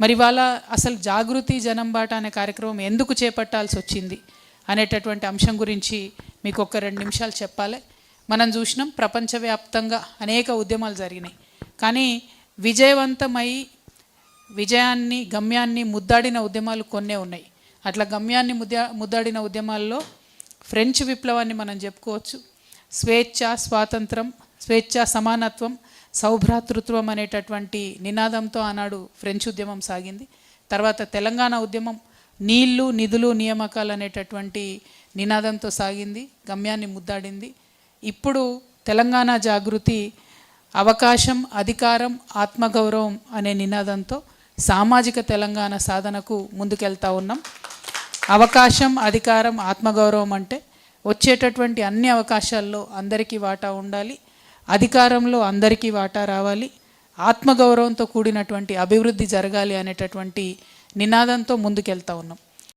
మరి వాళ్ళ అసలు జాగృతి జనం బాట అనే కార్యక్రమం ఎందుకు చేపట్టాల్సి వచ్చింది అనేటటువంటి అంశం గురించి మీకు ఒక రెండు నిమిషాలు చెప్పాలి. మనం చూసినాం ప్రపంచవ్యాప్తంగా అనేక ఉద్యమాలు జరిగినాయి. కానీ విజయవంతమై విజయాన్ని గమ్యాన్ని ముద్దాడిన ఉద్యమాలు కొన్నే ఉన్నాయి. అట్లా గమ్యాన్ని ముద్దా ముద్దాడిన ఉద్యమాల్లో ఫ్రెంచ్ విప్లవాన్ని మనం చెప్పుకోవచ్చు. స్వేచ్ఛ స్వాతంత్రం స్వేచ్ఛ సమానత్వం సౌభ్రాతృత్వం అనేటటువంటి నినాదంతో ఆనాడు ఫ్రెంచ్ ఉద్యమం సాగింది. తర్వాత తెలంగాణ ఉద్యమం నీళ్ళు నిధులు నియామకాలు అనేటటువంటి నినాదంతో సాగింది గమ్యాన్ని ముద్దాడింది. ఇప్పుడు తెలంగాణ జాగృతి అవకాశం అధికారం ఆత్మగౌరవం అనే నినాదంతో సామాజిక తెలంగాణ సాధనకు ముందుకెళ్తా ఉన్నాం. అవకాశం అధికారం ఆత్మగౌరవం అంటే వచ్చేటటువంటి అన్ని అవకాశాల్లో అందరికీ వాటా ఉండాలి. అధికారంలో అందరికీ వాటా రావాలి ఆత్మగౌరవంతో కూడినటువంటి అభివృద్ధి జరగాలి అనేటటువంటి నినాదంతో ముందుకెళ్తా ఉన్నాం.